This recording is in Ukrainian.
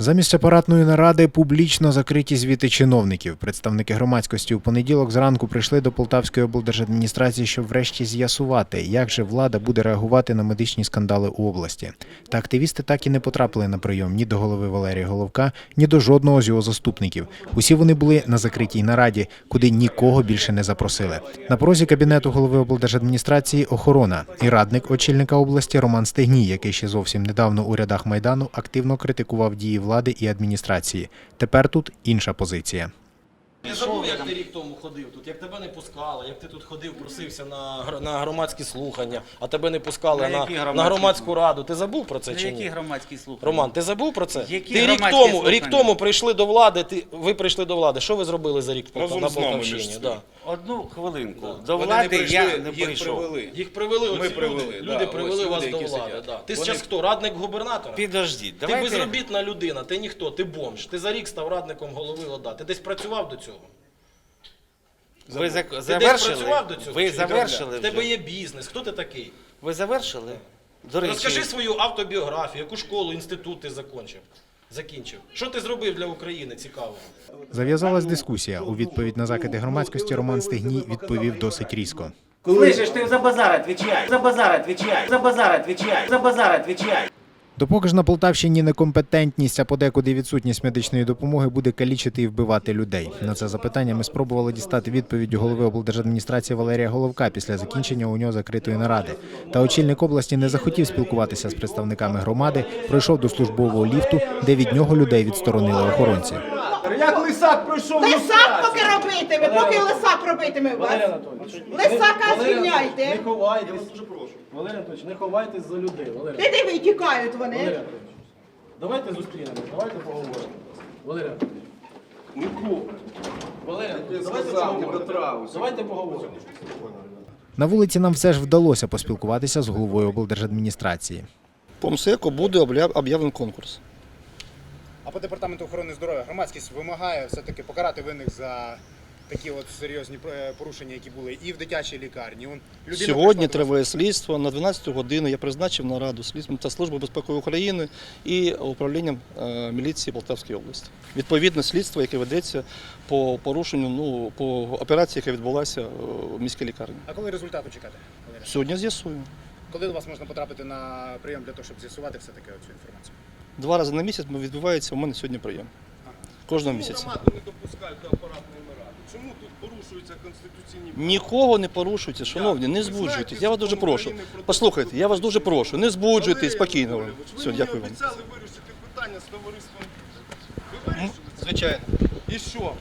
Замість апаратної наради публічно закриті звіти чиновників. Представники громадськості у понеділок зранку прийшли до Полтавської облдержадміністрації, щоб врешті з'ясувати, як же влада буде реагувати на медичні скандали у області. Та активісти так і не потрапили на прийом ні до голови Валерія Головка, ні до жодного з його заступників. Усі вони були на закритій нараді, куди нікого більше не запросили. На порозі кабінету голови облдержадміністрації охорона і радник очільника області Роман Стегній, який ще зовсім недавно у рядах майдану активно критикував дії влади і адміністрації. Тепер тут інша позиція. Ти забув, як ти рік тому ходив тут, як тебе не пускали, як ти тут ходив, просився на, на громадські слухання, а тебе не пускали На на, на, громадську раду. Ти забув про це На чи які ні? громадські слухання? Роман, ти забув про це? Які ти рік тому, слухання? рік тому прийшли до влади, ти, ви прийшли до влади. Що ви зробили за рік Разом на з нами Полтавщині? Одну хвилинку. До Вони влади не прийшли, я не їх прийшов. привели. Їх привели оці Ми привели, люди. да, люди ось привели люди, вас які до влади. сидять. Да. Ти Вони- зараз хто? Радник губернатора? Підождіть, Ти давайте... безробітна людина, ти ніхто, ти бомж. Ти за рік став радником голови ОДА. Ти десь працював до цього? Ви за- Ти десь завершили? працював до цього? Ви Чи завершили В тебе вже? є бізнес. Хто ти такий? Ви завершили? До речі, Розкажи свою автобіографію, яку школу, інститут ти закінчив. Закінчив. Що ти зробив для України цікаво? Зав'язалась дискусія. У відповідь на закиди громадськості Роман Стегній відповів досить різко. Слышишь, ти за базар отвечай, за базар отвечай, за базар отвечай, за базар отвечай. Допоки ж на Полтавщині некомпетентність, а подекуди відсутність медичної допомоги буде калічити і вбивати людей. На це запитання ми спробували дістати відповідь голови облдержадміністрації Валерія Головка після закінчення у нього закритої наради. Та очільник області не захотів спілкуватися з представниками громади, пройшов до службового ліфту, де від нього людей відсторонили охоронці. Лисак пройшов Лисак поки робитиме, поки лисак робитиме у вас. Валерій Анатолійович, Лисака Не звільняйте. ховайтесь. Я вас дуже прошу. Валерій Анатолійович, не ховайтесь за людей. Валерій Ти диви, тікають Валерій вони. Анатолійович, давайте зустрінемось, давайте поговоримо. Валерій Анатолійович. Нікого. Валерій Анатолійович, давайте поговоримо. Давайте поговоримо. На вулиці нам все ж вдалося поспілкуватися з головою облдержадміністрації. По МСЕКу буде обля- об'явлений конкурс. А по департаменту охорони здоров'я громадськість вимагає все-таки покарати винних за такі от серйозні е, порушення, які були і в дитячій лікарні. Он людина Сьогодні прийшла до триває слідство. На 12 годину я призначив нараду слідства та Служби безпеки України і управлінням е, міліції Полтавської області. Відповідне слідство, яке ведеться по порушенню, ну по операції, яка відбулася е, в міській лікарні. А коли результату чекати? Валерій? Сьогодні з'ясую. Коли до вас можна потрапити на прийом для того, щоб з'ясувати все-таки цю інформацію? Два рази на місяць відбувається у мене сьогодні прийом. Кожного місяця. Громаду не допускають до апаратної наради. Чому тут порушуються конституційні права? Нікого не порушуйте, шановні, не збуджуйтесь. Я вас дуже прошу. Послухайте, я вас дуже прошу, не збуджуйтесь, спокійно. Анатолійович, Все, Ви мені дякую вам. обіцяли вирішити питання з товариством. Ви вирішили? Звичайно. І що?